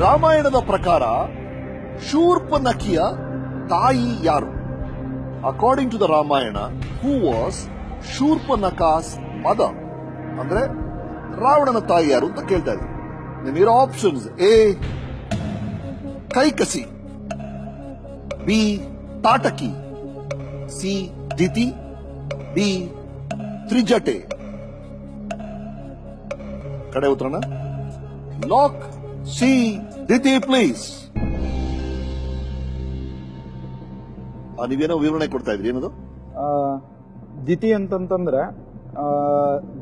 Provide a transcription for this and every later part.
ರಾಮಾಯಣದ ಪ್ರಕಾರ ಶೂರ್ಪನಖಿಯ ತಾಯಿ ಯಾರು? According to the Ramayana who was Shurpanakha's mother? ಅಂದ್ರೆ ರಾವಣನ ತಾಯಿ ಯಾರು ಅಂತ ಕೇಳ್ತಾ ಇದ್ರು ನಿಮಗಿರೋ options A Kaikasi. B Tataki. C Diti. D Trijata. ಕಡೆ ಉತ್ತರಣ ಲಾಕ್ ಸಿ ದಿತಿ ಪ್ಲೀಸ್ ನೀವೇನೋ ವಿವರಣೆ ಕೊಡ್ತಾ ಇದ್ರಿ ಏನದು? ದಿತಿ ಅಂತಂತಂದ್ರೆ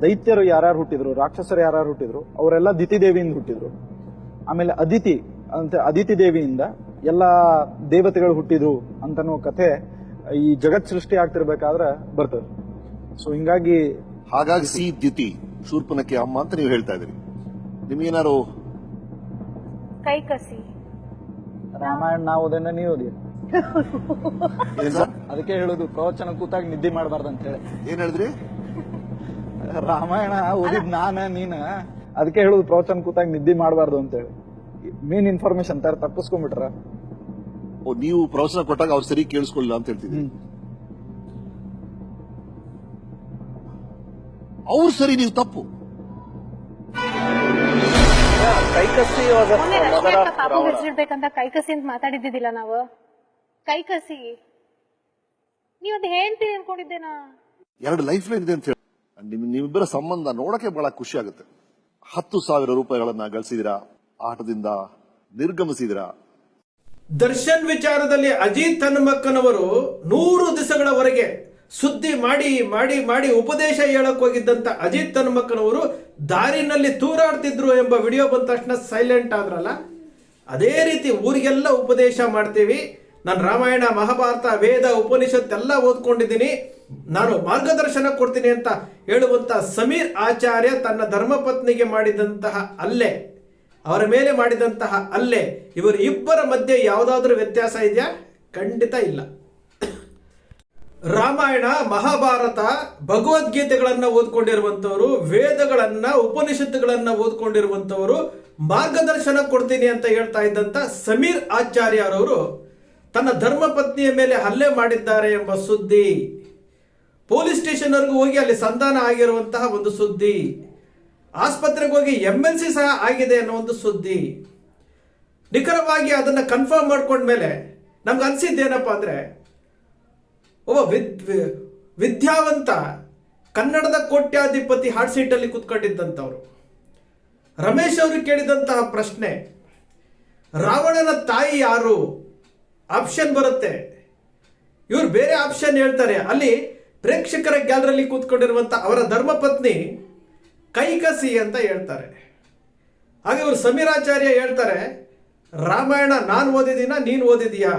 ದೈತ್ಯರು ಯಾರ್ಯಾರು ಹುಟ್ಟಿದ್ರು ರಾಕ್ಷಸರು ಯಾರ್ಯಾರು ಹುಟ್ಟಿದ್ರು ಅವರೆಲ್ಲ ದಿತಿ ದೇವಿಯಿಂದ ಹುಟ್ಟಿದ್ರು. ಆಮೇಲೆ ಅದಿತಿ ಅಂತ ಅದಿತಿ ದೇವಿಯಿಂದ ಎಲ್ಲ ದೇವತೆಗಳು ಹುಟ್ಟಿದ್ರು ಅಂತನೋ ಕಥೆ ಈ ಜಗತ್ ಸೃಷ್ಟಿ ಆಗ್ತಿರ್ಬೇಕಾದ್ರೆ ಬರ್ತದೆ. ಸೊ ಹಿಂಗಾಗಿ ಹಾಗಾಗಿ ಸಿ ದಿತಿ ಶೂರ್ಪನಕ್ಕೆ ಅಮ್ಮ ಅಂತ ನೀವು ಹೇಳ್ತಾ ಇದ್ರಿ. ನಿಮ್ಗೇನಾರು ಕೈ ಕಸಿ. ರಾಮಾಯಣ ನಾವು ಓದೇನ ನೀವು ಓದಿ ಅದಕ್ಕೆ ಹೇಳುದು ಪ್ರವಚನ ಕೂತಾಗ ನಿದ್ದೆ ಮಾಡಬಾರ್ದು ಅಂತ ಹೇಳಿ. ಏನ್ ಹೇಳಿದ್ರಿ? ರಾಮಾಯಣ ಓದಿದ್ ನಾನ ನೀನ? ಅದಕ್ಕೆ ಹೇಳುದು ಪ್ರವಚನ ಕೂತಾಗ ನಿದ್ದೆ ಮಾಡಬಾರ್ದು ಅಂತ ಹೇಳಿ. ಮೇನ್ ಇನ್ಫಾರ್ಮೇಶನ್ ತರ ತಪ್ಪಿಸ್ಕೊಂಡ್ಬಿಟ್ರ? ಓ ನೀವು ಪ್ರವಚನ ಕೊಟ್ಟಾಗ ಅವ್ರು ಸರಿ ಕೇಳಿಸ್ಕೊಳ್ಳಿಲ್ಲ ಅಂತ ಹೇಳ್ತಿದ್ರಿ ಅವ್ರು ಸರಿ ನೀವು ತಪ್ಪು. ಅಕ್ಕ ಪಾಪು ಬಿಡ್ಸಿಡ್ಬೇಕಂತ ಕೈ ಕಸಿ ಅಂತ ಮಾತಾಡಿದ್ದಿಲ್ಲ ನಾವು? ಕೈಕಸಿ. ಹೇಳ್ತೀನಿ ಅದ್ ಹೇಳ್ತೀರಿ ಅನ್ಕೊಂಡಿದ್ದೇನಾ? ಎರಡು ಲೈಫ್ ಲೈನ್ ಇದೆ ಅಂತ ಹೇಳಿ. ನಿಮ್ ನಿಮ್ಮಿಬ್ಬರ ಸಂಬಂಧ ನೋಡಕ್ಕೆ ಬಹಳ ಖುಷಿ ಆಗುತ್ತೆ. ಹತ್ತು ಸಾವಿರ ರೂಪಾಯಿಗಳನ್ನ ಗಳಿಸಿದಿರಾ? ಆಟದಿಂದ ನಿರ್ಗಮಿಸಿದಿರಾ? ದರ್ಶನ್ ವಿಚಾರದಲ್ಲಿ ಅಜಿತ್ ಹನುಮಕ್ಕನವರು ನೂರು ದಿವಸಗಳವರೆಗೆ ಸುದ್ದಿ ಮಾಡಿ ಮಾಡಿ ಮಾಡಿ ಉಪದೇಶ ಹೇಳಕ್ ಹೋಗಿದ್ದಂತ ಅಜಿತ್ ತನ್ಮಕ್ಕನವರು ದಾರಿನಲ್ಲಿ ತೂರಾಡ್ತಿದ್ರು ಎಂಬ ವಿಡಿಯೋ ಬಂದ ತಕ್ಷಣ ಸೈಲೆಂಟ್ ಆದ್ರಲ್ಲ? ಅದೇ ರೀತಿ ಊರಿಗೆಲ್ಲ ಉಪದೇಶ ಮಾಡ್ತೀವಿ. ನಾನು ರಾಮಾಯಣ, ಮಹಾಭಾರತ, ವೇದ, ಉಪನಿಷತ್ ಎಲ್ಲ ಓದ್ಕೊಂಡಿದ್ದೀನಿ. ನಾನು ಮಾರ್ಗದರ್ಶನ ಕೊಡ್ತೀನಿ ಅಂತ ಹೇಳುವಂತ ಸಮೀರ್ ಆಚಾರ್ಯ ತನ್ನ ಧರ್ಮಪತ್ನಿಗೆ ಮಾಡಿದಂತಹ ಅಲ್ಲೆ, ಅವರ ಮೇಲೆ ಮಾಡಿದಂತಹ ಅಲ್ಲೆ, ಇವರು ಇಬ್ಬರ ಮಧ್ಯೆ ಯಾವುದಾದ್ರೂ ವ್ಯತ್ಯಾಸ ಇದೆಯಾ? ಖಂಡಿತ ಇಲ್ಲ. ರಾಮಾಯಣ, ಮಹಾಭಾರತ, ಭಗವದ್ಗೀತೆಗಳನ್ನ ಓದ್ಕೊಂಡಿರುವಂತವರು ವೇದಗಳನ್ನ, ಉಪನಿಷತ್ತುಗಳನ್ನ ಓದ್ಕೊಂಡಿರುವಂತವರು ಮಾರ್ಗದರ್ಶನ ಕೊಡ್ತೀನಿ ಅಂತ ಹೇಳ್ತಾ ಇದ್ದಂತ ಸಮೀರ್ ಆಚಾರ್ಯರವರು ತನ್ನ ಧರ್ಮಪತ್ನಿಯ ಮೇಲೆ ಹಲ್ಲೆ ಮಾಡಿದ್ದಾರೆ ಎಂಬ ಸುದ್ದಿ. ಪೊಲೀಸ್ ಸ್ಟೇಷನ್ವರೆಗೂ ಹೋಗಿ ಅಲ್ಲಿ ಸಂಧಾನ ಆಗಿರುವಂತಹ ಒಂದು ಸುದ್ದಿ. ಆಸ್ಪತ್ರೆಗೆ ಹೋಗಿ ಎಂ ಎಲ್ ಸಿ ಸಹ ಆಗಿದೆ ಅನ್ನೋ ಒಂದು ಸುದ್ದಿ. ನಿಖರವಾಗಿ ಅದನ್ನ ಕನ್ಫರ್ಮ್ ಮಾಡ್ಕೊಂಡ್ಮೇಲೆ ನಮ್ಗೆ ಅನಿಸಿದ್ದೇನಪ್ಪ ಅಂದ್ರೆ ಒಬ್ಬ ವಿದ್ ವಿದ್ಯಾವಂತ ಕನ್ನಡದ ಕೋಟ್ಯಾಧಿಪತಿ ಹಾಟ್ ಸೀಟಲ್ಲಿ ಕುತ್ಕೊಂಡಿದ್ದಂಥವ್ರು. ರಮೇಶ್ ಅವರು ಕೇಳಿದಂತಹ ಪ್ರಶ್ನೆ, ರಾವಣನ ತಾಯಿ ಯಾರು? ಆಪ್ಷನ್ ಬರುತ್ತೆ. ಇವ್ರು ಬೇರೆ ಆಪ್ಷನ್ ಹೇಳ್ತಾರೆ. ಅಲ್ಲಿ ಪ್ರೇಕ್ಷಕರ ಗ್ಯಾಲರಲ್ಲಿ ಕೂತ್ಕೊಂಡಿರುವಂತ ಅವರ ಧರ್ಮಪತ್ನಿ ಕೈಕಸಿ ಅಂತ ಹೇಳ್ತಾರೆ. ಹಾಗೆ ಇವರು ಸಮೀರಾಚಾರ್ಯ ಹೇಳ್ತಾರೆ, ರಾಮಾಯಣ ನಾನು ಓದಿದ್ದೀನಾ, ನೀನು ಓದಿದೀಯಾ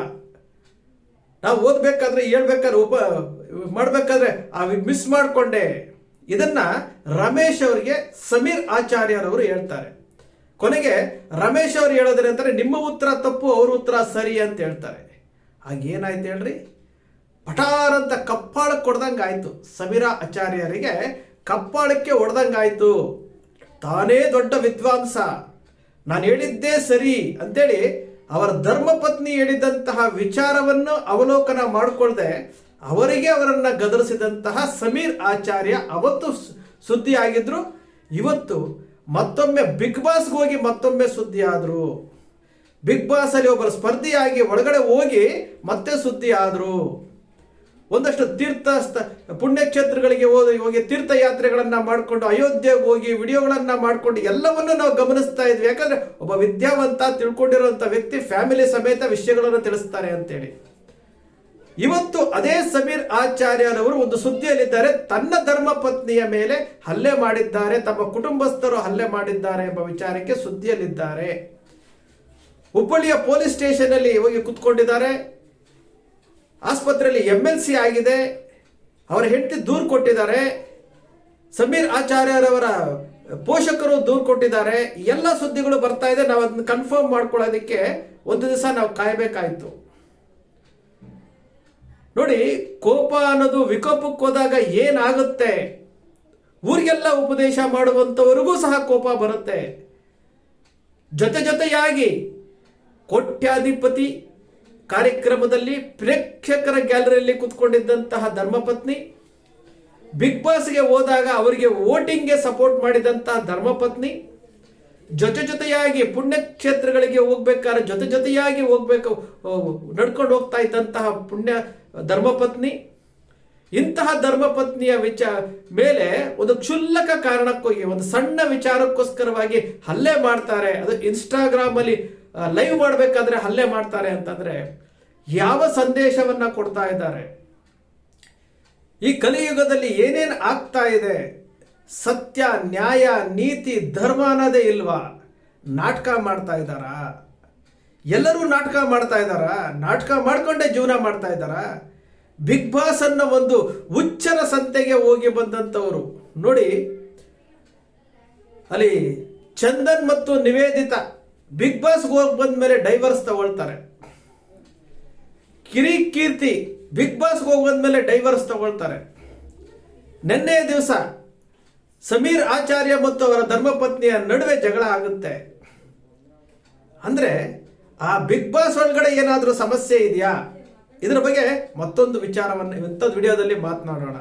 ನಾವು ಓದ್ಬೇಕಾದ್ರೆ, ಹೇಳ್ಬೇಕಾದ್ರೆ, ಉಪ, ಮಾಡ್ಬೇಕಾದ್ರೆ ಆ ಮಿಸ್ ಮಾಡ್ಕೊಂಡೆ. ಇದನ್ನ ರಮೇಶ್ ಅವರಿಗೆ ಸಮೀರ್ ಆಚಾರ್ಯರವರು ಹೇಳ್ತಾರೆ. ಕೊನೆಗೆ ರಮೇಶ್ ಅವರು ಹೇಳೋದ್ರೆ ಅಂತಾರೆ, ನಿಮ್ಮ ಉತ್ತರ ತಪ್ಪು, ಅವ್ರ ಉತ್ತರ ಸರಿ ಅಂತ ಹೇಳ್ತಾರೆ. ಹಾಗೇನಾಯ್ತು ಹೇಳ್ರಿ? ಪಠಾರ ಅಂತ ಕಪ್ಪಾಳಕ್ಕೆ ಕೊಡ್ದಂಗೆ ಆಯಿತು. ಸಮೀರಾ ಆಚಾರ್ಯರಿಗೆ ಕಪ್ಪಾಳಕ್ಕೆ ಹೊಡೆದಂಗಾಯ್ತು ತಾನೇ ದೊಡ್ಡ ವಿದ್ವಾಂಸ. ನಾನು ಹೇಳಿದ್ದೇ ಸರಿ ಅಂತೇಳಿ ಅವರ ಧರ್ಮಪತ್ನಿ ಹೇಳಿದಂತಹ ವಿಚಾರವನ್ನು ಅವಲೋಕನ ಮಾಡಿಕೊಳ್ಳದೆ ಅವರಿಗೆ ಅವರನ್ನು ಗದರಿಸಿದಂತಹ ಸಮೀರ್ ಆಚಾರ್ಯ ಅವತ್ತು ಸುದ್ದಿ ಆಗಿದ್ರು ಇವತ್ತು ಮತ್ತೊಮ್ಮೆ ಬಿಗ್ ಬಾಸ್ಗೆ ಹೋಗಿ ಮತ್ತೊಮ್ಮೆ ಸುದ್ದಿ ಆದ್ರು ಬಿಗ್ ಬಾಸ್ ಅಲ್ಲಿ ಒಬ್ಬರು ಸ್ಪರ್ಧಿಯಾಗಿ ಒಳಗಡೆ ಹೋಗಿ ಮತ್ತೆ ಸುದ್ದಿ ಆದ್ರು ಒಂದಷ್ಟು ತೀರ್ಥ ಪುಣ್ಯಕ್ಷೇತ್ರಗಳಿಗೆ ಹೋಗಿ ಹೋಗಿ ತೀರ್ಥಯಾತ್ರೆಗಳನ್ನು ಮಾಡಿಕೊಂಡು ಅಯೋಧ್ಯೆಗೆ ಹೋಗಿ ವಿಡಿಯೋಗಳನ್ನು ಮಾಡಿಕೊಂಡು ಎಲ್ಲವನ್ನೂ ನಾವು ಗಮನಿಸ್ತಾ ಇದ್ವಿ. ಯಾಕಂದ್ರೆ ಒಬ್ಬ ವಿದ್ಯಾವಂತ ತಿಳ್ಕೊಂಡಿರುವಂತ ವ್ಯಕ್ತಿ ಫ್ಯಾಮಿಲಿ ಸಮೇತ ವಿಷಯಗಳನ್ನು ತಿಳಿಸ್ತಾರೆ ಅಂತೇಳಿ. ಇವತ್ತು ಅದೇ ಸಮೀರ್ ಆಚಾರ್ಯರವರು ಒಂದು ಸುದ್ದಿಯಲ್ಲಿದ್ದಾರೆ. ತನ್ನ ಧರ್ಮ ಪತ್ನಿಯ ಮೇಲೆ ಹಲ್ಲೆ ಮಾಡಿದ್ದಾರೆ. ತಮ್ಮ ಕುಟುಂಬಸ್ಥರು ಹಲ್ಲೆ ಮಾಡಿದ್ದಾರೆ ಎಂಬ ವಿಚಾರಕ್ಕೆ ಸುದ್ದಿಯಲ್ಲಿದ್ದಾರೆ. ಹುಬ್ಬಳ್ಳಿಯ ಪೊಲೀಸ್ ಸ್ಟೇಷನ್ ಅಲ್ಲಿ ಹೋಗಿ ಕುತ್ಕೊಂಡಿದ್ದಾರೆ. ಆಸ್ಪತ್ರೆಯಲ್ಲಿ ಎಂ ಎಲ್ ಸಿ ಆಗಿದೆ. ಅವರ ಹೆಂಡತಿ ದೂರು ಕೊಟ್ಟಿದ್ದಾರೆ. ಸಮೀರ್ ಆಚಾರ್ಯರವರ ಪೋಷಕರು ದೂರು ಕೊಟ್ಟಿದ್ದಾರೆ. ಎಲ್ಲ ಸುದ್ದಿಗಳು ಬರ್ತಾ ಇದೆ. ನಾವು ಅದನ್ನ ಕನ್ಫರ್ಮ್ ಮಾಡ್ಕೊಳ್ಳೋದಕ್ಕೆ ಒಂದು ದಿವಸ ನಾವು ಕಾಯಬೇಕಾಯಿತು. ನೋಡಿ, ಕೋಪ ಅನ್ನೋದು ವಿಕೋಪಕ್ಕೆ ಹೋದಾಗ ಏನಾಗುತ್ತೆ? ಊರಿಗೆಲ್ಲ ಉಪದೇಶ ಮಾಡುವಂತವರಿಗೂ ಸಹ ಕೋಪ ಬರುತ್ತೆ. ಜೊತೆ ಜೊತೆಯಾಗಿ ಕೋಟ್ಯಾಧಿಪತಿ ಕಾರ್ಯಕ್ರಮದಲ್ಲಿ ಪ್ರೇಕ್ಷಕರ ಗ್ಯಾಲರಿಯಲ್ಲಿ ಕುತ್ಕೊಂಡಿದ್ದಂತಹ ಧರ್ಮಪತ್ನಿ ಬಿಗ್ ಬಾಸ್ಗೆ ಹೋದಾಗ ಅವರಿಗೆ ವೋಟಿಂಗ್ಗೆ ಸಪೋರ್ಟ್ ಮಾಡಿದಂತಹ ಧರ್ಮಪತ್ನಿ, ಜೊತೆ ಜೊತೆಯಾಗಿ ಪುಣ್ಯಕ್ಷೇತ್ರಗಳಿಗೆ ಹೋಗ್ಬೇಕಾದ್ರೆ ಜೊತೆ ಜೊತೆಯಾಗಿ ಹೋಗ್ಬೇಕು ನಡ್ಕೊಂಡು ಹೋಗ್ತಾ ಇದ್ದಂತಹ ಪುಣ್ಯ ಧರ್ಮಪತ್ನಿ, ಇಂತಹ ಧರ್ಮಪತ್ನಿಯ ವಿಚ, ಮೇಲೆ ಒಂದು ಕ್ಷುಲ್ಲಕ ಕಾರಣಕ್ಕೋಗಿ, ಒಂದು ಸಣ್ಣ ವಿಚಾರಕ್ಕೋಸ್ಕರವಾಗಿ ಹಲ್ಲೆ ಮಾಡ್ತಾರೆ. ಅದು ಇನ್ಸ್ಟಾಗ್ರಾಮ್ ಅಲ್ಲಿ ಲೈವ್ ಮಾಡಬೇಕಾದ್ರೆ ಹಲ್ಲೆ ಮಾಡ್ತಾರೆ ಅಂತಂದ್ರೆ ಯಾವ ಸಂದೇಶವನ್ನ ಕೊಡ್ತಾ ಇದ್ದಾರೆ? ಈ ಕಲಿಯುಗದಲ್ಲಿ ಏನೇನು ಆಗ್ತಾ ಇದೆ? ಸತ್ಯ, ನ್ಯಾಯ, ನೀತಿ, ಧರ್ಮ ಅನ್ನೋದೇ ಇಲ್ವಾ? ನಾಟಕ ಮಾಡ್ತಾ ಇದ್ದಾರಾ? ಎಲ್ಲರೂ ನಾಟಕ ಮಾಡ್ತಾ ಇದ್ದಾರಾ? ನಾಟಕ ಮಾಡ್ಕೊಂಡೇ ಜೀವನ ಮಾಡ್ತಾ ಇದ್ದಾರಾ? ಬಿಗ್ ಬಾಸ್ ಅನ್ನೋ ಒಂದು ಹುಚ್ಚರ ಸಂತೆಗೆ ಹೋಗಿ ಬಂದಂಥವರು. ನೋಡಿ, ಅಲ್ಲಿ ಚಂದನ್ ಮತ್ತು ನಿವೇದಿತ ಬಿಗ್ ಬಾಸ್ ಹೋಗಿ ಬಂದ್ಮೇಲೆ ಡೈವರ್ಸ್ ತಗೊಳ್ತಾರೆ. ಕಿರಿ ಕೀರ್ತಿ ಬಿಗ್ ಬಾಸ್ ಹೋಗಿ ಬಂದ್ಮೇಲೆ ಡೈವರ್ಸ್ ತಗೊಳ್ತಾರೆ. ನಿನ್ನೆ ದಿವಸ ಸಮೀರ್ ಆಚಾರ್ಯ ಮತ್ತು ಅವರ ಧರ್ಮಪತ್ನಿಯ ನಡುವೆ ಜಗಳ ಆಗುತ್ತೆ. ಅಂದ್ರೆ ಆ ಬಿಗ್ ಬಾಸ್ ಒಳಗಡೆ ಏನಾದರೂ ಸಮಸ್ಯೆ ಇದೆಯಾ? ಇದರ ಬಗ್ಗೆ ಮತ್ತೊಂದು ವಿಚಾರವನ್ನು ಇಂಥದ್ದು ವಿಡಿಯೋದಲ್ಲಿ ಮಾತನಾಡೋಣ.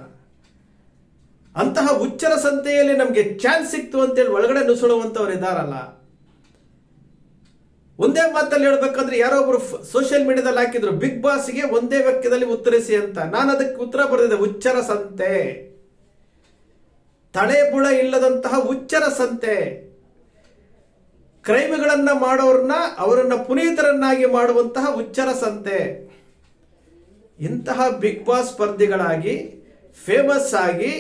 ಅಂತಹ ಹುಚ್ಚರ ಸಂತೆಯಲ್ಲಿ ನಮಗೆ ಚಾನ್ಸ್ ಸಿಕ್ತು ಅಂತೇಳಿ ಒಳಗಡೆ ನುಸುಳುವಂಥವ್ರು ಇದಾರಲ್ಲ. ಒಂದೇ ಮಾತಲ್ಲಿ ಹೇಳ್ಬೇಕಂದ್ರೆ ಯಾರೋ ಒಬ್ರು ಸೋಷಿಯಲ್ ಮೀಡಿಯಾದಲ್ಲಿ ಹಾಕಿದ್ರು ಬಿಗ್ ಬಾಸ್ಗೆ ಒಂದೇ ವಾಕ್ಯದಲ್ಲಿ ಉತ್ತರಿಸಿ ಅಂತ. ನಾನು ಅದಕ್ಕೆ ಉತ್ತರ ಬರೆದಿದ್ದೆ ಉಚ್ಚರ ಸಂತೆ ತಳೆಬುಳ ಇಲ್ಲದಂತಹ ಉಚ್ಚರ ಸಂತೆ ಕ್ರೈಮ್ಗಳನ್ನ ಮಾಡೋರನ್ನ ಅವರನ್ನ ಪುನೀತರನ್ನಾಗಿ ಮಾಡುವಂತಹ ಉಚ್ಚರ ಸಂತೆ ಇಂತಹ ಬಿಗ್ ಬಾಸ್ ಸ್ಪರ್ಧಿಗಳಾಗಿ ಫೇಮಸ್ ಆಗಿ,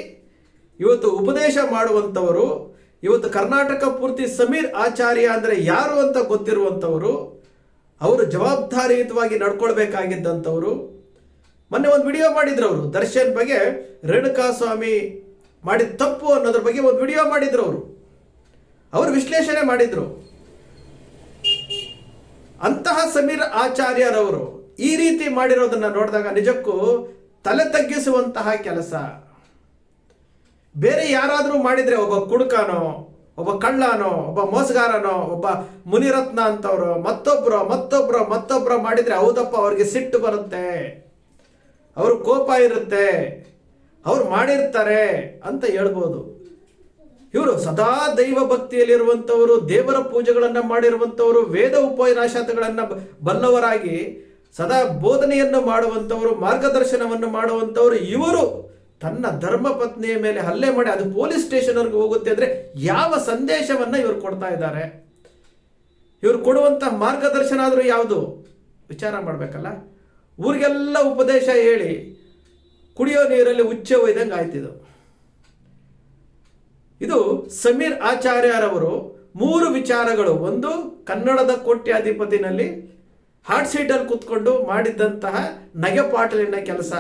ಇವತ್ತು ಉಪದೇಶ ಮಾಡುವಂಥವರು ಇವತ್ತು ಕರ್ನಾಟಕ ಪೂರ್ತಿ ಸಮೀರ್ ಆಚಾರ್ಯ ಅಂದರೆ ಯಾರು ಅಂತ ಗೊತ್ತಿರುವಂಥವರು ಅವರು ಜವಾಬ್ದಾರಿಯುತವಾಗಿ ನಡ್ಕೊಳ್ಬೇಕಾಗಿದ್ದಂಥವರು. ಮೊನ್ನೆ ಒಂದು ವಿಡಿಯೋ ಮಾಡಿದ್ರು ಅವರು, ದರ್ಶನ್ ಬಗ್ಗೆ ರೇಣುಕಾ ಸ್ವಾಮಿ ಮಾಡಿದ ತಪ್ಪು ಅನ್ನೋದ್ರ ಬಗ್ಗೆ ಒಂದು ವಿಡಿಯೋ ಮಾಡಿದ್ರು ಅವರು. ಅವರು ವಿಶ್ಲೇಷಣೆ ಮಾಡಿದ್ರು. ಅಂತಹ ಸಮೀರ್ ಆಚಾರ್ಯರವರು ಈ ರೀತಿ ಮಾಡಿರೋದನ್ನ ನೋಡಿದಾಗ ನಿಜಕ್ಕೂ ತಲೆ ತಗ್ಗಿಸುವಂತಹ ಕೆಲಸ. ಬೇರೆ ಯಾರಾದರೂ ಮಾಡಿದರೆ ಒಬ್ಬ ಕುಡುಕನೋ, ಒಬ್ಬ ಕಳ್ಳನೋ, ಒಬ್ಬ ಮೋಸಗಾರನೋ, ಒಬ್ಬ ಮುನಿರತ್ನ ಅಂತವ್ರು ಮತ್ತೊಬ್ಬರು ಮತ್ತೊಬ್ಬರು ಮತ್ತೊಬ್ಬರು ಮಾಡಿದರೆ ಹೌದಪ್ಪ, ಅವ್ರಿಗೆ ಸಿಟ್ಟು ಬರುತ್ತೆ. ಅವ್ರ ಕೋಪ ಇರುತ್ತೆ. ಅವ್ರು ಮಾಡಿರ್ತಾರೆ ಅಂತ ಹೇಳ್ಬೋದು. ಇವರು ಸದಾ ದೈವ ಭಕ್ತಿಯಲ್ಲಿರುವಂಥವರು, ದೇವರ ಪೂಜೆಗಳನ್ನು ಮಾಡಿರುವಂಥವರು, ವೇದ ಉಪನ್ಯಾಸಗಳನ್ನ ಬಲ್ಲವರಾಗಿ ಸದಾ ಬೋಧನೆಯನ್ನು ಮಾಡುವಂಥವರು, ಮಾರ್ಗದರ್ಶನವನ್ನು ಮಾಡುವಂಥವರು ಇವರು. ತನ್ನ ಧರ್ಮ ಪತ್ನಿಯ ಮೇಲೆ ಹಲ್ಲೆ ಮಾಡಿ ಅದು ಪೊಲೀಸ್ ಸ್ಟೇಷನ್ವರೆಗೂ ಹೋಗುತ್ತೆ ಅಂದ್ರೆ ಯಾವ ಸಂದೇಶವನ್ನ ಇವರು ಕೊಡ್ತಾ ಇದ್ದಾರೆ? ಇವರು ಕೊಡುವಂಥ ಮಾರ್ಗದರ್ಶನ ಆದರೂ ಯಾವುದು? ವಿಚಾರ ಮಾಡಬೇಕಲ್ಲ? ಊರಿಗೆಲ್ಲ ಉಪದೇಶ ಹೇಳಿ ಕುಡಿಯೋ ನೀರಲ್ಲಿ ಉಚ್ಚೆ ಒಯ್ದಂಗೆ ಆಯ್ತಿದು ಇದು. ಸಮೀರ್ ಆಚಾರ್ಯರವರು ಮೂರು ವಿಚಾರಗಳು. ಒಂದು, ಕನ್ನಡದ ಕೋಟ್ಯಾಧಿಪತಿನಲ್ಲಿ ಹಾಟ್ ಸೀಟಲ್ಲಿ ಕೂತ್ಕೊಂಡು ಮಾಡಿದ್ದಂತಹ ನಗೆಪಾಟಲಿನ ಕೆಲಸ.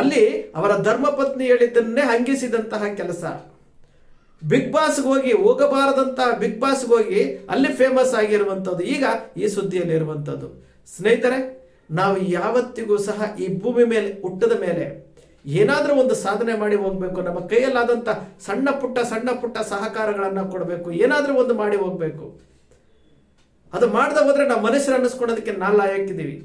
ಅಲ್ಲಿ ಅವರ ಧರ್ಮಪತ್ನಿ ಹೇಳಿದ್ದನ್ನೇ ಹಂಗಿಸಿದಂತಹ ಕೆಲಸ. ಬಿಗ್ ಬಾಸ್ಗೆ ಹೋಗಿ ಹೋಗಬಾರದಂತಹ ಬಿಗ್ ಬಾಸ್ಗೆ ಹೋಗಿ ಅಲ್ಲಿ ಫೇಮಸ್ ಆಗಿರುವಂಥದ್ದು. ಈಗ ಈ ಸುದ್ದಿಯಲ್ಲಿ ಇರುವಂಥದ್ದು ಸ್ನೇಹಿತರೆ, ನಾವು ಯಾವತ್ತಿಗೂ ಸಹ ಈ ಭೂಮಿ ಮೇಲೆ, ಹುಟ್ಟದ ಮೇಲೆ ಏನಾದರೂ ಒಂದು ಸಾಧನೆ ಮಾಡಿ ಹೋಗಬೇಕು. ನಮ್ಮ ಕೈಯಲ್ಲಾದಂಥ ಸಣ್ಣ ಪುಟ್ಟ ಸಣ್ಣ ಪುಟ್ಟ ಸಹಕಾರಗಳನ್ನು ಕೊಡಬೇಕು. ಏನಾದರೂ ಒಂದು ಮಾಡಿ ಹೋಗ್ಬೇಕು. ಅದು ಮಾಡ್ದ ಹೋದ್ರೆ ನಾವು ಮನುಷ್ಯರು ಅನ್ನಿಸ್ಕೊಳೋದಕ್ಕೆ ನಾವು ಲಾಯಕ್ಕಿದ್ದೀವಿ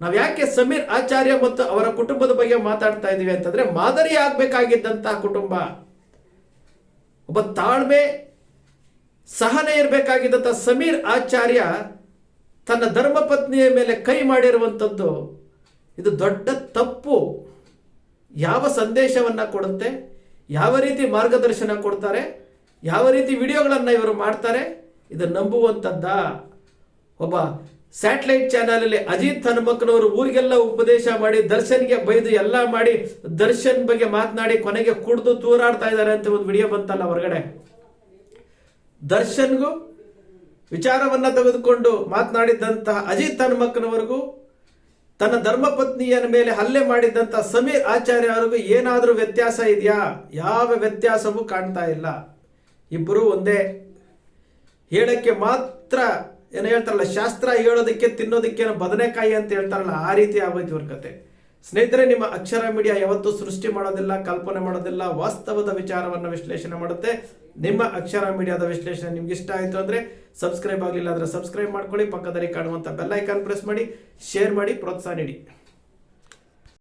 ನಾವು ಯಾಕೆ ಸಮೀರ್ ಆಚಾರ್ಯ ಮತ್ತು ಅವರ ಕುಟುಂಬದ ಬಗ್ಗೆ ಮಾತಾಡ್ತಾ ಇದೀವಿ ಅಂತಂದ್ರೆ ಮಾದರಿ ಆಗ್ಬೇಕಾಗಿದ್ದಂತಹ ಕುಟುಂಬ. ಒಬ್ಬ ತಾಳ್ಮೆ, ಸಹನೆ ಇರಬೇಕಾಗಿದ್ದಂಥ ಸಮೀರ್ ಆಚಾರ್ಯ ತನ್ನ ಧರ್ಮಪತ್ನಿಯ ಮೇಲೆ ಕೈ ಮಾಡಿರುವಂಥದ್ದು ಇದು ದೊಡ್ಡ ತಪ್ಪು. ಯಾವ ಸಂದೇಶವನ್ನ ಕೊಡುತ್ತೆ, ಯಾವ ರೀತಿ ಮಾರ್ಗದರ್ಶನ ಕೊಡ್ತಾರೆ, ಯಾವ ರೀತಿ ವಿಡಿಯೋಗಳನ್ನು ಇವರು ಮಾಡ್ತಾರೆ, ಇದು ನಂಬುವಂಥದ್ದ? ಒಬ್ಬ ಸ್ಯಾಟಲೈಟ್ ಚಾನಲಲ್ಲಿ ಅಜಿತ್ ಹನುಮಕ್ಕನವರು ಊರಿಗೆಲ್ಲ ಉಪದೇಶ ಮಾಡಿ, ದರ್ಶನ್ಗೆ ಬೈದು ಎಲ್ಲ ಮಾಡಿ, ದರ್ಶನ್ ಬಗ್ಗೆ ಮಾತನಾಡಿ ಕೊನೆಗೆ ಕುಡಿದು ತೂರಾಡ್ತಾ ಇದ್ದಾರೆ ಅಂತ ಒಂದು ವಿಡಿಯೋ ಬಂತಲ್ಲ ಹೊರಗಡೆ. ದರ್ಶನ್ಗೂ ವಿಚಾರವನ್ನ ತೆಗೆದುಕೊಂಡು ಮಾತನಾಡಿದಂತಹ ಅಜಿತ್ ಹನುಮಕ್ಕನವರೆಗೂ ತನ್ನ ಧರ್ಮಪತ್ನಿಯನ ಮೇಲೆ ಹಲ್ಲೆ ಮಾಡಿದಂತಹ ಸಮೀರ್ ಆಚಾರ್ಯ ಅವರಿಗೂ ಏನಾದರೂ ವ್ಯತ್ಯಾಸ ಇದೆಯಾ? ಯಾವ ವ್ಯತ್ಯಾಸವೂ ಕಾಣ್ತಾ ಇಲ್ಲ. ಇಬ್ಬರೂ ಒಂದೇ. ಹೇಳಕ್ಕೆ ಮಾತ್ರ ಏನು ಹೇಳ್ತಾರಲ್ಲ, ಶಾಸ್ತ್ರ ಹೇಳೋದಕ್ಕೆ, ತಿನ್ನೋದಕ್ಕೆ ಬದನೆಕಾಯಿ ಅಂತ ಹೇಳ್ತಾರಲ್ಲ, ಆ ರೀತಿ ಆಗೋಯ್ತು ಇವ್ರ ಕತೆ. ಸ್ನೇಹಿತರೆ, ನಿಮ್ಮ ಅಕ್ಷರ ಮೀಡಿಯಾ ಯಾವತ್ತೂ ಸೃಷ್ಟಿ ಮಾಡೋದಿಲ್ಲ, ಕಲ್ಪನೆ ಮಾಡೋದಿಲ್ಲ, ವಾಸ್ತವದ ವಿಚಾರವನ್ನು ವಿಶ್ಲೇಷಣೆ ಮಾಡುತ್ತೆ. ನಿಮ್ಮ ಅಕ್ಷರ ಮೀಡಿಯಾದ ವಿಶ್ಲೇಷಣೆ ನಿಮ್ಗೆ ಇಷ್ಟ ಆಯಿತು ಅಂದ್ರೆ ಸಬ್ಸ್ಕ್ರೈಬ್ ಆಗಲಿಲ್ಲ ಅಂದ್ರೆ ಸಬ್ಸ್ಕ್ರೈಬ್ ಮಾಡ್ಕೊಳ್ಳಿ, ಪಕ್ಕದಲ್ಲಿ ಕಾಣುವಂತ ಬೆಲ್ ಐಕಾನ್ ಪ್ರೆಸ್ ಮಾಡಿ, ಶೇರ್ ಮಾಡಿ, ಪ್ರೋತ್ಸಾಹ ನೀಡಿ.